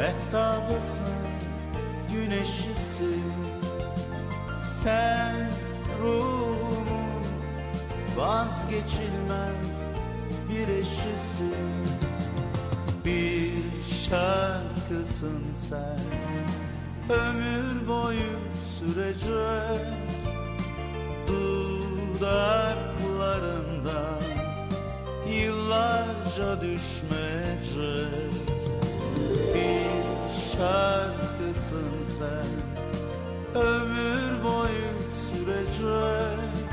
mehtabısın Güneşisin Sen ruhumun vazgeçilmez bir eşisin Bir şarkısın sen Ömür boyu sürecek Dudaklarından Yıllarca düşmeyecek şarkısın sen Ömür boyu sürecek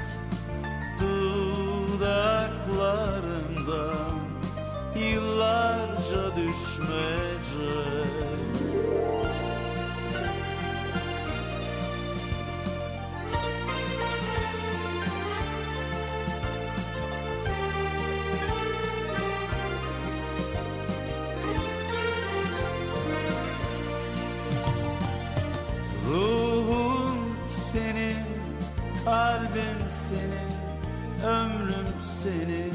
Dudaklarından Yıllarca düşmeyecek senin, ömrüm senin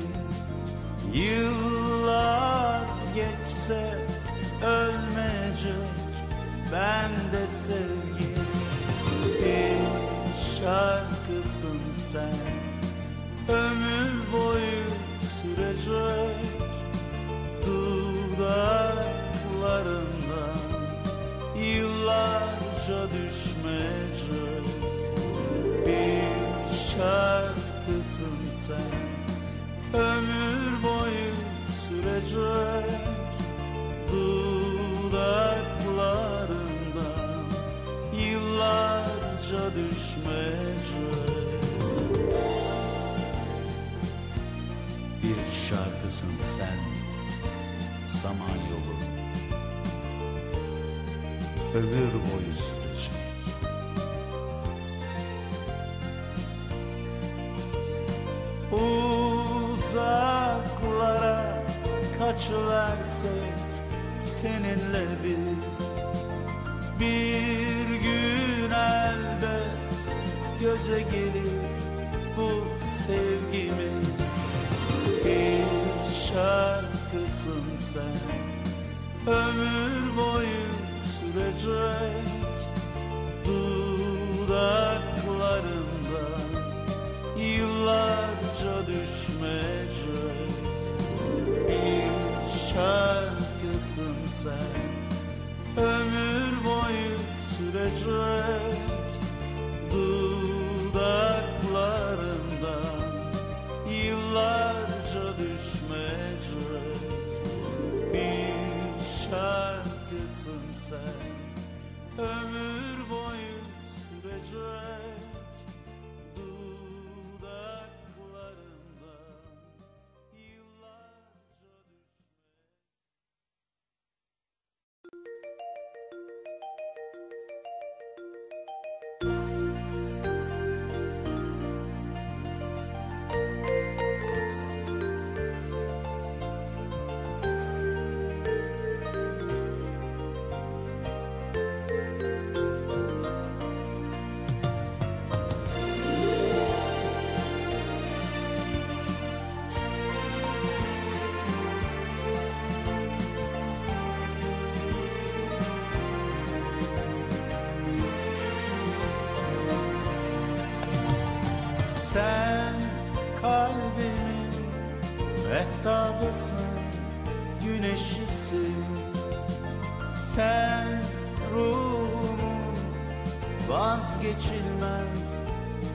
Yıllar geçse ölmeyecek ben de sevgin Bir şarkısın sen, ömür boyu sürecek Dudaklarından. Yıllarca düşmeyecek Bir şarkısın sen Ömür boyu sürecek Dudaklarından yıllarca düşmeyecek Bir şarkısın sen Samanyolu ömür boyu sürecek. Kaçıversek seninle biz. Bir gün elbet göze gelir bu sevgimiz. Bir şarkısın sen ömür boyu sürecek şarkısın sen? Ömür boyu sürecek Dudaklarından yıllarca düşmeyecek Bir şarkısın sen. Ömür boyu sürecek Dudaklarından Sen kalbimin mehtabısın Güneşisin. Sen ruhumun vazgeçilmez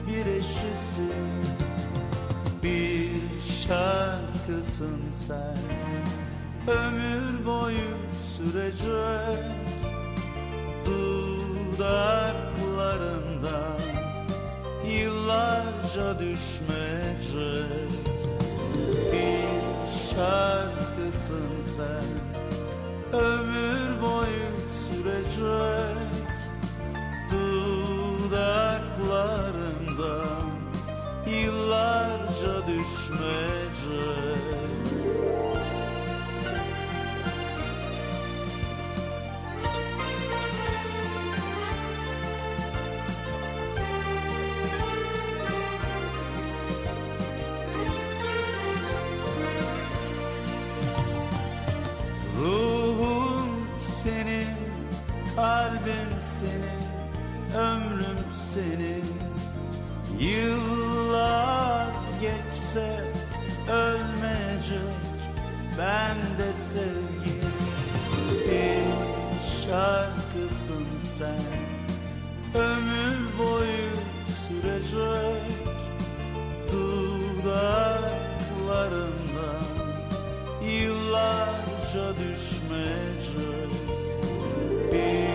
bir eşisin. Bir şarkısın sen. Ömür boyu sürecek Dudaklarından yıllarca düşmeyecek Bir şarkısın sen. Ömür boyu sürecek. Dudaklarından yıllarca düşmeyecek kalbim senin, ömrüm senin. Yıllar geçse ölmeyecek ben de sevgim Bir şarkısın sen, ömür boyu sürecek Dudaklarında yıllarca düşmeyecek. Bir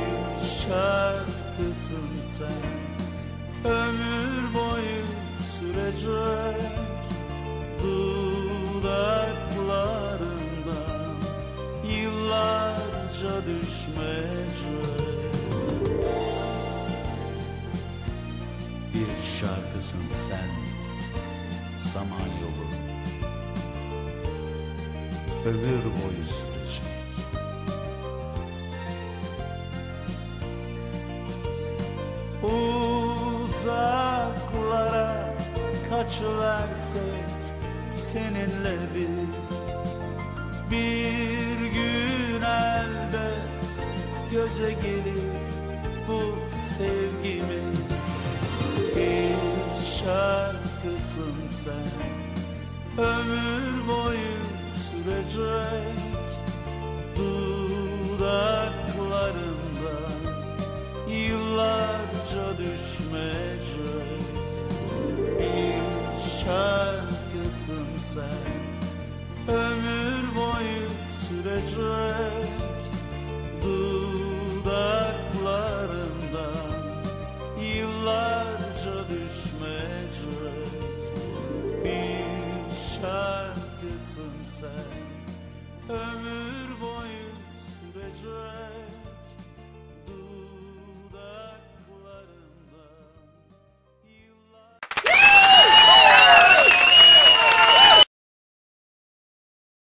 şarkısın sen. Ömür boyu sürecek Dudaklarından Yıllarca düşmeyecek. Bir şarkısın sen Samanyolu Ömür boyu sürecek Uzaklara kaçıversek seninle biz. Bir gün elbet göze gelir bu sevgimiz. Bir şarkısın sen ömür boyu sürecek şarkısın sen? Ömür boyu sürecek Dudaklarından yıllarca düşmeyecek Bir şarkısın sen. Ömür